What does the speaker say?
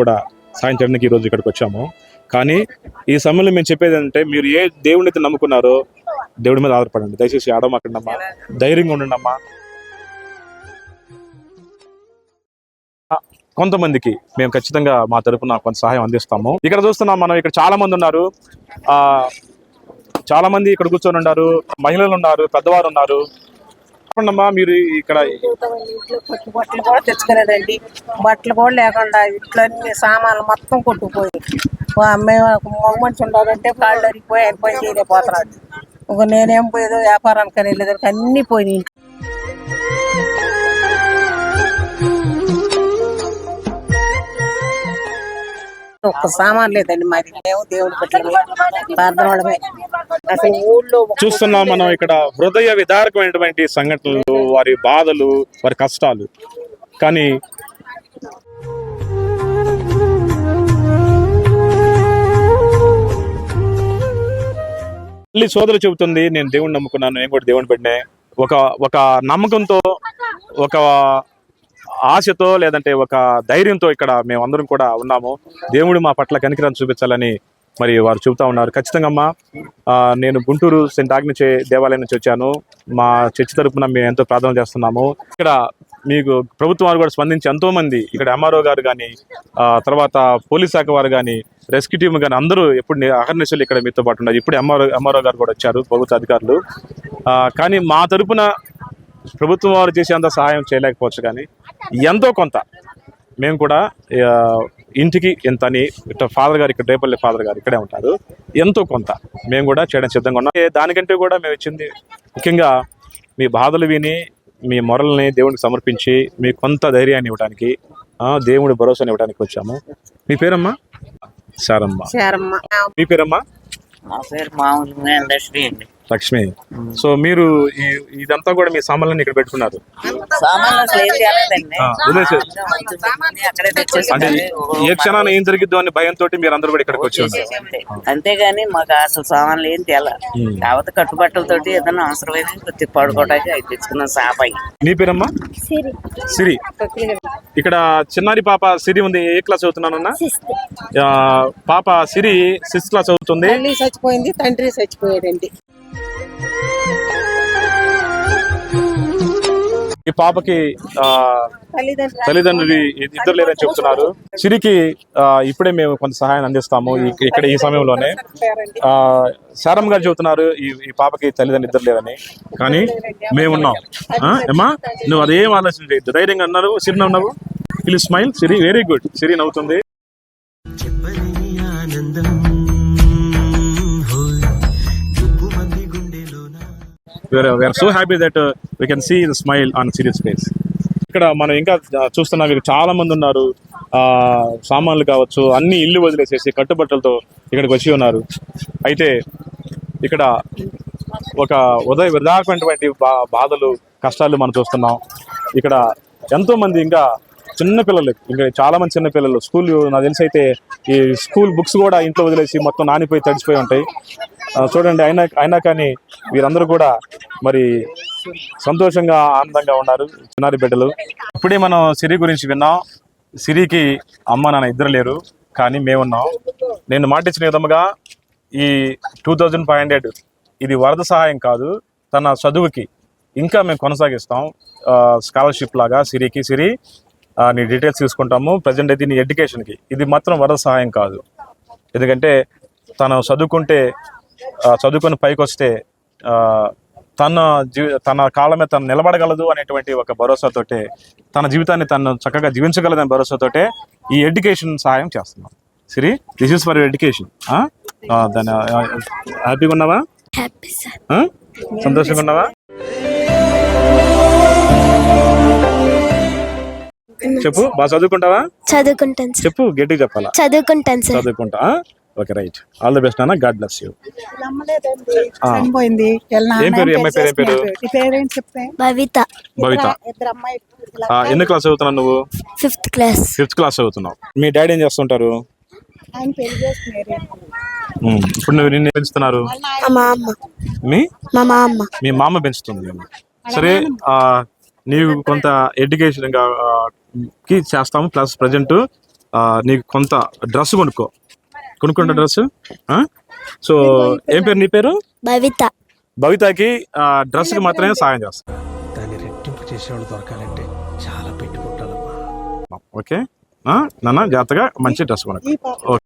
కూడా సాయం చేయడానికి ఈరోజు ఇక్కడికి వచ్చాము. కానీ ఈ సమయంలో మేము చెప్పేది అంటే మీరు ఏ దేవుడిని అయితే నమ్ముకున్నారో దేవుడి మీద ఆధారపడండి. దయచేసి ఆడమాకండమ్మా ధైర్యంగా ఉండండమ్మా. కొంతమందికి మేము ఖచ్చితంగా మా తరపున కొంత సహాయం అందిస్తాము. ఇక్కడ చూస్తున్నాం మనం ఇక్కడ చాలా మంది ఉన్నారు. ఆ చాలా మంది ఇక్కడ కూర్చొని ఉన్నారు. మహిళలు ఉన్నారు పెద్దవారు ఉన్నారు. చెప్పండమ్మా మీరు ఇక్కడ ఇంట్లో బట్టలు కూడా తెచ్చుకునేదండి బట్టలు కూడా లేకుండా ఇంట్లో అన్ని సామాన్లు మొత్తం కొట్టుకుపోయి. మేము మగ మనిషి ఉండాలంటే కాళ్ళు అరిగిపోయి ఆయన పని చేయలేకపోతున్నాడు. ఒక నేనేం పోయేదో వ్యాపారానికి అని వెళ్ళేదానికి అన్ని పోయినాయి ఒక్క సామాన్ లేదండి. మాది మేము దేవుడి ప్రార్థన వాళ్ళమే అసలు ఊళ్ళో చూస్తున్నాం మనం ఇక్కడ హృదయ విదారకమైనటువంటి సంఘటనలు వారి బాధలు వారి కష్టాలు. కానీ మళ్ళీ సోదరు చెబుతుంది నేను దేవుణ్ణి నమ్ముకున్నాను నేను కూడా దేవుని పెట్టినే. ఒక ఒక నమ్మకంతో ఒక ఆశతో లేదంటే ఒక ధైర్యంతో ఇక్కడ మేమందరం కూడా ఉన్నాము. దేవుడు మా పట్ల కనికరం చూపించాలని మరి వారు చెబుతా ఉన్నారు. ఖచ్చితంగా అమ్మా నేను గుంటూరు సెంట్ ఆగ్నిచే దేవాలయం నుంచి వచ్చాను. మా చర్చి తరపున మేము ఎంతో ప్రార్థన చేస్తున్నాము. ఇక్కడ మీకు ప్రభుత్వం వారు కూడా స్పందించి ఎంతోమంది ఇక్కడ ఎంఆర్ఓ గారు కానీ తర్వాత పోలీస్ శాఖ వారు కానీ రెస్క్యూ టీమ్ కానీ అందరూ ఎప్పుడు అహర్నిశలు ఇక్కడ మీతో పాటు ఉన్నారు. ఇప్పుడు ఎంఆర్ఓ ఎంఆర్ఓ గారు కూడా వచ్చారు ప్రభుత్వ అధికారులు. కానీ మా తరపున ప్రభుత్వం వారు చేసేంత సహాయం చేయలేకపోవచ్చు కానీ ఎంతో కొంత. మేము కూడా ఇంటికి ఎంత అని ఇట్లా ఫాదర్ గారు ఇక్కడ రేపల్లి ఫాదర్ గారు ఇక్కడే ఉంటారు. ఎంతో కొంత మేము కూడా చేయడం సిద్ధంగా ఉన్నాం. దానికంటే కూడా మేము ఇచ్చింది ముఖ్యంగా మీ బాధలు విని మీ మొరల్ని దేవునికి సమర్పించి మీ కొంత ధైర్యాన్ని ఇవ్వడానికి ఆ, దేవుడి భరోసాని ఇవ్వడానికి వచ్చాము. మీ పేరమ్మా? శారమ్మ శారమ్మ మీ పేరమ్మా? మా పేరు మామూలు ఇండస్ట్రీ అండి. లక్ష్మి. సో మీరు ఈ ఇదంతా కూడా మీ సామాన్లను ఇక్కడ పెట్టుకున్నారు. సామాన్లు అసలు ఏం అంటే ఏ క్షణాన ఏం జరిగిద్దో అని భయంతో మీరు అందరూ కూడా ఇక్కడికి వచ్చి అంతేగాని మాకు అసలు సామాన్లు ఏం తేల. కాకపోతే కట్టుబట్టలతోటి ఏదైనా అవసరమైన పడుకోవడానికి అవి తెచ్చుకున్నాం నీ పేరమ్మా? సిరి. ఇక్కడ చిన్నారి పాప సిరి ఉంది. ఏ క్లాస్ చదువుతున్నానన్నా? ఆ, పాప సిరి సిక్స్త్ క్లాస్ చదువుతుంది. తల్లి చచ్చిపోయింది తండ్రి చచ్చిపోయాడండి. ఈ పాపకి ఆ, తల్లిదండ్రులు ఇద్దరు లేరని చెప్తున్నారు. సిరికి ఆ, ఇప్పుడే మేము కొంత సహాయం అందిస్తాము. ఇక్కడ ఈ సమయంలోనే. ఆ, శారమ్మ గారు చెబుతున్నారు ఈ పాపకి తల్లిదండ్రులు ఇద్దరు లేరని. కానీ మేమున్నాం ఆ, నువ్వు అదేం ఆలోచన ధైర్యంగా అన్నారు. సిరి నవ్వు please smile Siri very good Siri నవ్వుతుంది. We are so happy that we can see the smile on serious face ఇక్కడ మనం ఇంకా చూస్తున్నా వీరు చాలా మంది ఉన్నారు. ఆ సామాన్లు కావచ్చు అన్ని ఇల్లు వదిలేసేసి కట్టుబట్టలతో ఇక్కడికి వచ్చి ఉన్నారు. అయితే ఇక్కడ ఒక ఉదయ విధాకమైనటువంటి బా బాధలు కష్టాలు మనం చూస్తున్నాం. ఇక్కడ ఎంతో మంది ఇంకా చిన్న పిల్లలు ఇంకా చాలా మంది చిన్న పిల్లలు. స్కూల్ నాకు తెలిసి అయితే ఈ స్కూల్ బుక్స్ కూడా ఇంట్లో వదిలేసి మొత్తం నానిపోయి తడిచిపోయి ఉంటాయి. చూడండి అయినా అయినా కానీ వీరందరూ కూడా మరి సంతోషంగా ఆనందంగా ఉన్నారు. చిన్నారి బిడ్డలు. ఇప్పుడే మనం సిరి గురించి విన్నాం. సిరికి అమ్మ నాన్న ఇద్దరు లేరు కానీ మేమున్నాం. నేను మాటిచ్చిన విధముగా ఈ టూ థౌజండ్ ఫైవ్ హండ్రెడ్ ఇది వరద సహాయం కాదు తన చదువుకి ఇంకా మేము కొనసాగిస్తాం. స్కాలర్షిప్ లాగా సిరికి సిరి నీ డీటెయిల్స్ తీసుకుంటాము. ప్రజెంట్ అయితే నీ ఎడ్యుకేషన్కి. ఇది మాత్రం వరద సహాయం కాదు. ఎందుకంటే తను చదువుకుంటే చదువుకొని పైకి వస్తే ఆ, తన జీవి తన కాళ్ళ మీద తను నిలబడగలదు అనేటువంటి ఒక భరోసాతోటే తన జీవితాన్ని తను చక్కగా జీవించగలదనే భరోసాతోటే ఈ ఎడ్యుకేషన్ సహాయం చేస్తున్నాం. Siri this is for education దాని హ్యాపీగా ఉన్నావా? సంతోషంగా ఉన్నావా? చెప్పు బాగా చదువుకుంటావా? చదువుకుంటాను చెప్పు గట్టిగా చెప్పాలా? చదువుకుంటాను చదువుకుంటా okay right. All the best అన్న గాడ్ బ్లెస్ యూ చనిపోయింది. ఏం పేరు? అమ్మాయి పేరు ఏం పేరు? పేరేం చెప్పే? భవిత. భవిత. ఇద్దరు? అమ్మాయి ఆ, ఎన్ని క్లాస్ చదువుతున్నావు నువ్వు? Fifth class. ఫిఫ్త్ క్లాస్ చదువుతున్నావు. మీ డాడీ ఏం చేస్తుంటారు? ఇప్పుడు నువ్వు నిన్ను పెంచుతున్నారు. మా అమ్మ మీ? మా మామ. మీ మామ పెంచుతుంది. నిన్ను. సరే ఆ, నీవు కొంత ఎడ్యుకేషన్కి చేస్తాము ప్లస్ ప్రజెంట్. ఆ, నీకు కొంత డ్రెస్ కొనుక్కో. కొనుక్కుంటా డ్రెస్ సో ఏం పేరు నీ పేరు? భవిత భవితకి డ్రెస్కి మాత్రమే సాయం చేస్తాం. దాన్ని రెట్టింపు చేసేవాళ్ళు దొరకాలంటే చాలా పెట్టుకుంటానమ్మా. ఓకే. నాన్న జాగ్రత్తగా మంచి డ్రెస్ కొనుక్కో. ఓకే.